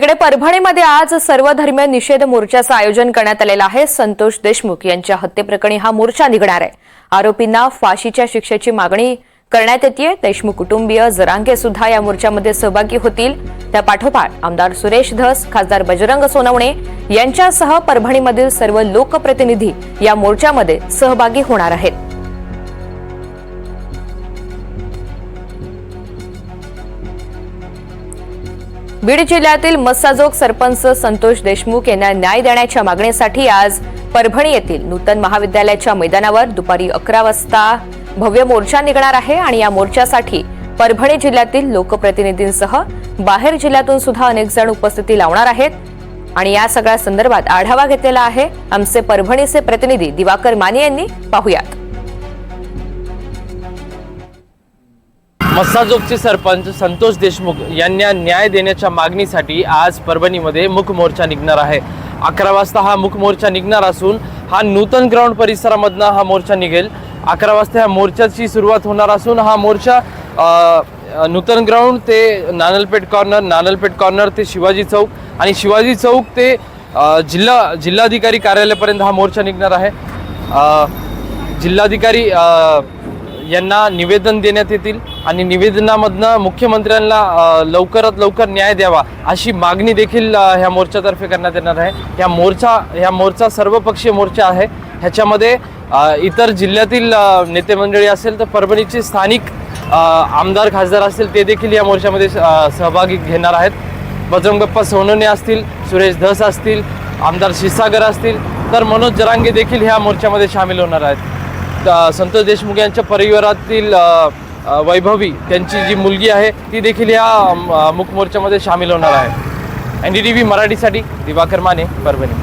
तिकडे परभणीमध्ये आज सर्वधर्मीय निषेध मोर्चाचं आयोजन करण्यात आलेलं आहे. संतोष देशमुख यांच्या हत्येप्रकरणी हा मोर्चा निघणार आहे. आरोपींना फाशीच्या शिक्षेची मागणी करण्यात येते देशमुख कुटुंबीय जरांगे सुद्धा या मोर्चामध्ये सहभागी होतील. त्या पाठोपाठ आमदार सुरेश धस खासदार बजरंग सोनवणे यांच्यासह परभणीमधील सर्व लोकप्रतिनिधी या मोर्चामध्ये सहभागी होणार आहेत. बीड जिल्ह्यातील मस्साजोग सरपंच संतोष देशमुख यांना न्याय देण्याच्या मागणीसाठी आज परभणी येथील नूतन महाविद्यालयाच्या मैदानावर दुपारी अकरा वाजता भव्य मोर्चा निघणार आहे आणि या मोर्चासाठी परभणी जिल्ह्यातील लोकप्रतिनिधींसह बाहेर जिल्ह्यातून सुद्धा अनेक जण उपस्थिती लावणार आहेत. आणि या सगळ्या संदर्भात आढावा घेतलेला आहे आमचे परभणीचे प्रतिनिधी दिवाकर माने यांनी. पाहुयात. मस्साजोगचे सरपंच संतोष देशमुख यांना न्याय देण्याच्या मागणीसाठी आज परभणीमध्ये मुख मोर्चा निघणार आहे. अकरा वाजता हा मुख मोर्चा निघणार असून हा नूतन ग्राउंड परिसरामधनं हा मोर्चा निघेल. अकरा वाजता ह्या मोर्चाची सुरुवात होणार असून हा मोर्चा नूतन ग्राउंड ते नानलपेठ कॉर्नर नानलपेठ कॉर्नर ते शिवाजी चौक आणि शिवाजी चौक ते जिल्हा जिल्हाधिकारी कार्यालयापर्यंत हा मोर्चा निघणार आहे. जिल्हाधिकारी यांना निवेदन देण्यात येतील आणि निवेदनामधनं मुख्यमंत्र्यांना लवकरात लवकर न्याय द्यावा अशी मागणी देखील ह्या मोर्चातर्फे करण्यात येणार आहे. ह्या मोर्चा ह्या मोर्चा सर्वपक्षीय मोर्चा आहे. ह्याच्यामध्ये इतर जिल्ह्यातील नेते मंडळी असेल तर परभणीचे स्थानिक आमदार खासदार असतील ते देखील या मोर्चामध्ये सहभागी घेणार आहेत. बजरंग सोनने सोनवणे असतील सुरेश धस असतील आमदार शिसागर असतील तर मनोज जरांगे देखील ह्या मोर्चामध्ये सामील होणार आहेत. संतोष देशमुख यांच्या परिवारातील वैभवी त्यांची जी मुलगी आहे ती देखील या मूक मोर्चामध्ये सामील होणार आहे. एन डी टी व्ही मराठीसाठी दिवाकर माने परभणी.